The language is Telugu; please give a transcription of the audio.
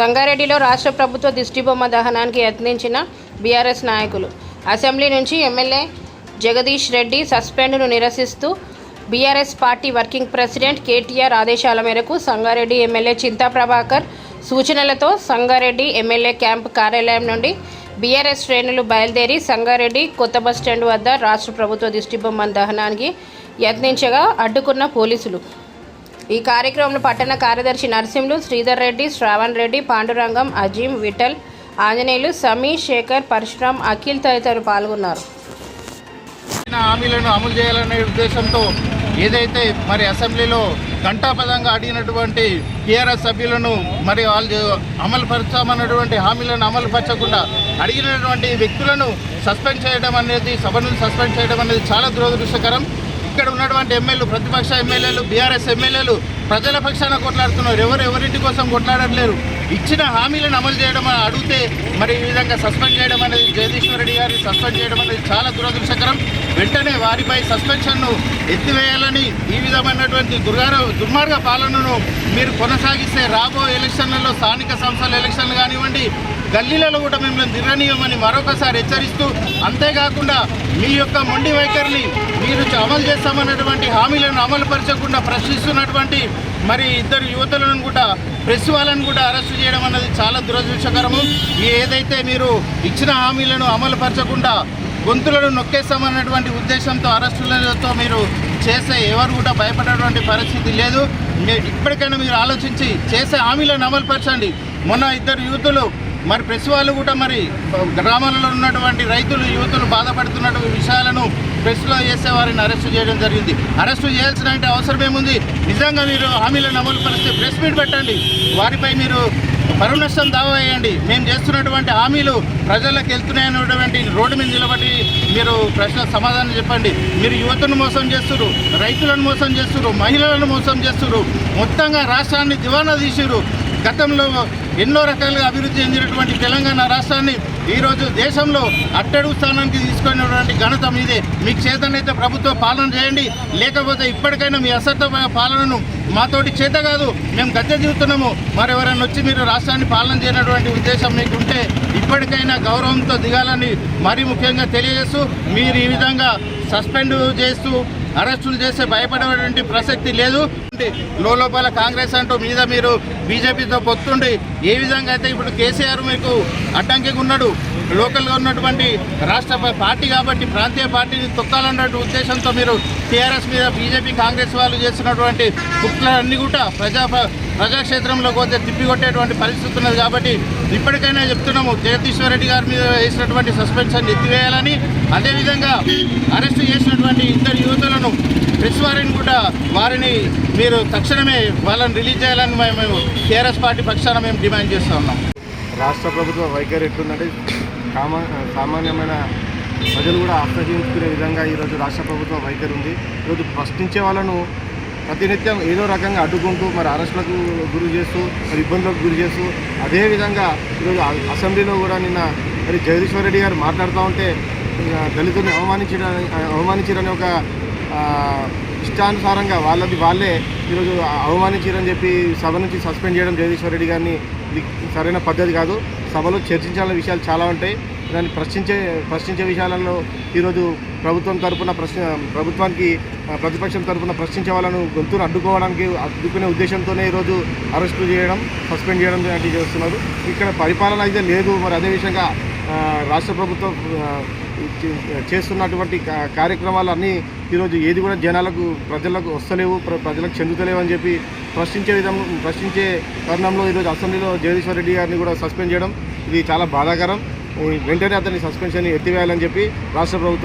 సంగారెడ్డిలో రాష్ట్ర ప్రభుత్వ దిష్టిబొమ్మ దహనానికి యత్నించిన బీఆర్ఎస్ నాయకులు. అసెంబ్లీ నుంచి ఎమ్మెల్యే జగదీష్ రెడ్డి సస్పెండ్ను నిరసిస్తూ BRS party working president KTR ఆదేశాల మేరకు సంగారెడ్డి ఎమ్మెల్యే చింతా ప్రభాకర్ సూచనలతో సంగారెడ్డి ఎమ్మెల్యే క్యాంప్ కార్యాలయం నుండి బీఆర్ఎస్ శ్రేణులు బయలుదేరి సంగారెడ్డి కొత్త బస్ స్టాండ్ వద్ద రాష్ట్ర ప్రభుత్వ దిష్టిబొమ్మ దహనానికి యత్నించగా అడ్డుకున్న పోలీసులు. ఈ కార్యక్రమంలో పట్టణ కార్యదర్శి నరసింహులు శ్రీధర్ రెడ్డి శ్రావణ్ రెడ్డి పాండురంగం అజీం విఠల్ ఆంజనేయులు సమీ శేఖర్ పరశురామ్ అఖిల్ తదితరులు పాల్గొన్నారు. హామీలను అమలు చేయాలనే ఉద్దేశంతో ఏదైతే మరి అసెంబ్లీలో ఘంటాపదంగా అడిగినటువంటి టీఆర్ఎస్ సభ్యులను మరి వాళ్ళు అమలు పరచామన్నటువంటి హామీలను అమలు పరచకుండా అడిగినటువంటి వ్యక్తులను సస్పెండ్ చేయడం అనేది సభను సస్పెండ్ చేయడం అనేది చాలా దురదృష్టకరం. ఇక్కడ ఉన్నటువంటి ఎమ్మెల్యేలు ప్రతిపక్ష ఎమ్మెల్యేలు బీఆర్ఎస్ ఎమ్మెల్యేలు ప్రజల పక్షాన కొట్లాడుతున్నారు. ఎవరు ఎవరింటి కోసం కొట్లాడట్లేరు? ఇచ్చిన హామీలను అమలు చేయడం అడిగితే మరి ఈ విధంగా సస్పెండ్ చేయడం అనేది జగదీశ్వరరెడ్డి గారిని సస్పెండ్ చేయడం అనేది చాలా దురదృష్టకరం. వెంటనే వారిపై సస్పెన్షన్ను ఎత్తివేయాలని ఈ విధమైనటువంటి దుర్గార దుర్మార్గ పాలనను మీరు కొనసాగిస్తే రాబో ఎలక్షన్లలో స్థానిక సంస్థల ఎలక్షన్లు కానివ్వండి గల్లీలలో కూడా మిమ్మల్ని నిరనీయమని మరొకసారి హెచ్చరిస్తూ అంతేకాకుండా మీ యొక్క మొండి వైఖరిని మీరు అమలు చేస్తామన్నటువంటి హామీలను అమలు పరచకుండా ప్రశ్నిస్తున్నటువంటి మరి ఇద్దరు యువతులను కూడా ప్రెస్ వాళ్ళని కూడా అరెస్టు చేయడం అన్నది చాలా దురదృష్టకరము. ఏదైతే మీరు ఇచ్చిన హామీలను అమలు పరచకుండా గొంతులను నొక్కేస్తామన్నటువంటి ఉద్దేశంతో అరెస్టులతో మీరు చేసే ఎవరు కూడా భయపడేటువంటి పరిస్థితి లేదు. ఇప్పటికైనా మీరు ఆలోచించి చేసే హామీలను అమలుపరచండి. మొన్న ఇద్దరు యూతులు మరి ప్రెస్ వాళ్ళు కూడా మరి గ్రామాలలో ఉన్నటువంటి రైతులు యువతులు బాధపడుతున్నటువంటి విషయాలను ప్రెస్లో చేసే వారిని అరెస్టు చేయడం జరిగింది. అరెస్టు చేయాల్సిన అంటే అవసరం ఏముంది? నిజంగా మీరు హామీలను అమలు పరిస్తే ప్రెస్ మీట్ పెట్టండి. వారిపై మీరు పరువు నష్టం దావా వేయండి. మేము చేస్తున్నటువంటి హామీలు ప్రజలకు వెళ్తున్నాయన్నటువంటి రోడ్డు మీద నిలబడి మీరు ప్రశ్న సమాధానం చెప్పండి. మీరు యువతను మోసం చేస్తున్నారు రైతులను మోసం చేస్తున్నారు మహిళలను మోసం చేస్తున్నారు మొత్తంగా రాష్ట్రాన్ని దివానా తీసిరు గతంలో ఎన్నో రకాలుగా అభివృద్ధి చెందినటువంటి తెలంగాణ రాష్ట్రాన్ని ఈరోజు దేశంలో అట్టడుగు స్థానానికి తీసుకునేటువంటి ఘనత మీదే. మీకు చేతనైతే ప్రభుత్వ పాలన చేయండి. లేకపోతే ఇప్పటికైనా మీ అసత్వ పాలనను మాతోటి చేత కాదు మేము గద్దె దిగుతున్నాము మరి ఎవరైనా వచ్చి మీరు రాష్ట్రాన్ని పాలన చేయనటువంటి ఉద్దేశం మీకు ఉంటే ఇప్పటికైనా గౌరవంతో దిగాలని మరీ ముఖ్యంగా తెలియజేస్తూ మీరు ఈ విధంగా సస్పెండ్ చేస్తూ అరెస్టులు చేస్తే భయపడేటువంటి ప్రసక్తి లేదు. లోపల కాంగ్రెస్ అంటూ మీద మీరు బీజేపీతో పొత్తుండి ఏ విధంగా అయితే ఇప్పుడు కేసీఆర్ మీకు అడ్డంకిగా ఉన్నాడు లోకల్గా ఉన్నటువంటి రాష్ట్ర పార్టీ కాబట్టి ప్రాంతీయ పార్టీని తొక్కాలన్న ఉద్దేశంతో మీరు టీఆర్ఎస్ మీద బీజేపీ కాంగ్రెస్ వాళ్ళు చేస్తున్నటువంటి కుట్లన్నీ కూడా ప్రజా ప్రజాక్షేత్రంలో పోతే తిప్పికొట్టేటువంటి పరిస్థితి ఉన్నది కాబట్టి ఇప్పటికైనా చెప్తున్నాము జగదీశ్వర్ రెడ్డి గారి మీద వేసినటువంటి సస్పెన్షన్ ఎత్తివేయాలని. అదేవిధంగా అరెస్టు చేసినటువంటి ఇద్దరు యువతులను ప్రెస్ వారిని కూడా వారిని మీరు తక్షణమే వాళ్ళని రిలీజ్ చేయాలని మేము టీఆర్ఎస్ పార్టీ పక్షాన మేము డిమాండ్ చేస్తూ ఉన్నాం. రాష్ట్ర ప్రభుత్వ వైఖరి ఎట్లుందంటే కామా సామాన్యమైన ప్రజలు కూడా ఆశ్రయించుకునే విధంగా ఈరోజు రాష్ట్ర ప్రభుత్వ వైఖరి ఉంది. ఈరోజు ప్రశ్నించే వాళ్ళను ప్రతినిత్యం ఏదో రకంగా అడ్డుకుంటూ మరి అరెస్టులకు గురి చేస్తూ మరి ఇబ్బందులకు గురి చేస్తూ అదేవిధంగా ఈరోజు అసెంబ్లీలో కూడా నిన్న మరి జగదీశ్వర్ రెడ్డి గారు మాట్లాడుతూ ఉంటే దళితుల్ని అవమానించడానికి అవమానించారని ఒక ఇష్టానుసారంగా వాళ్ళది వాళ్ళే ఈరోజు అవమానించారని చెప్పి సభ నుంచి సస్పెండ్ చేయడం జగదీశ్వర్ రెడ్డి గారిని ఇది సరైన పద్ధతి కాదు. సభలో చర్చించాల్సిన విషయాలు చాలా ఉంటాయి. దాన్ని ప్రశ్నించే ప్రశ్నించే విషయాలలో ఈరోజు ప్రభుత్వం తరఫున ప్రశ్న ప్రభుత్వానికి ప్రతిపక్షం తరఫున ప్రశ్నించే వాళ్ళను గొంతును అడ్డుకోవడానికి అడ్డుకునే ఉద్దేశంతోనే ఈరోజు అరెస్టు చేయడం సస్పెండ్ చేయడం లాంటివి చేస్తున్నారు. ఇక్కడ పరిపాలన అయితే లేదు. మరి అదే విషయంగా రాష్ట్ర ప్రభుత్వం చేస్తున్నటువంటి కార్యక్రమాలు అన్నీ ఈరోజు ఏది కూడా జనాలకు ప్రజలకు వస్తలేవు ప్ర- ప్రజలకు చెందుతలేవు అని చెప్పి ప్రశ్నించే విధం ప్రశ్నించే తరుణంలో ఈరోజు అసెంబ్లీలో జగదీశ్వర్ రెడ్డి గారిని కూడా సస్పెండ్ చేయడం ఇది చాలా బాధాకరం. వెంటనే అతని సస్పెన్షన్ ఎత్తివేయాలని చెప్పి రాష్ట్ర ప్రభుత్వం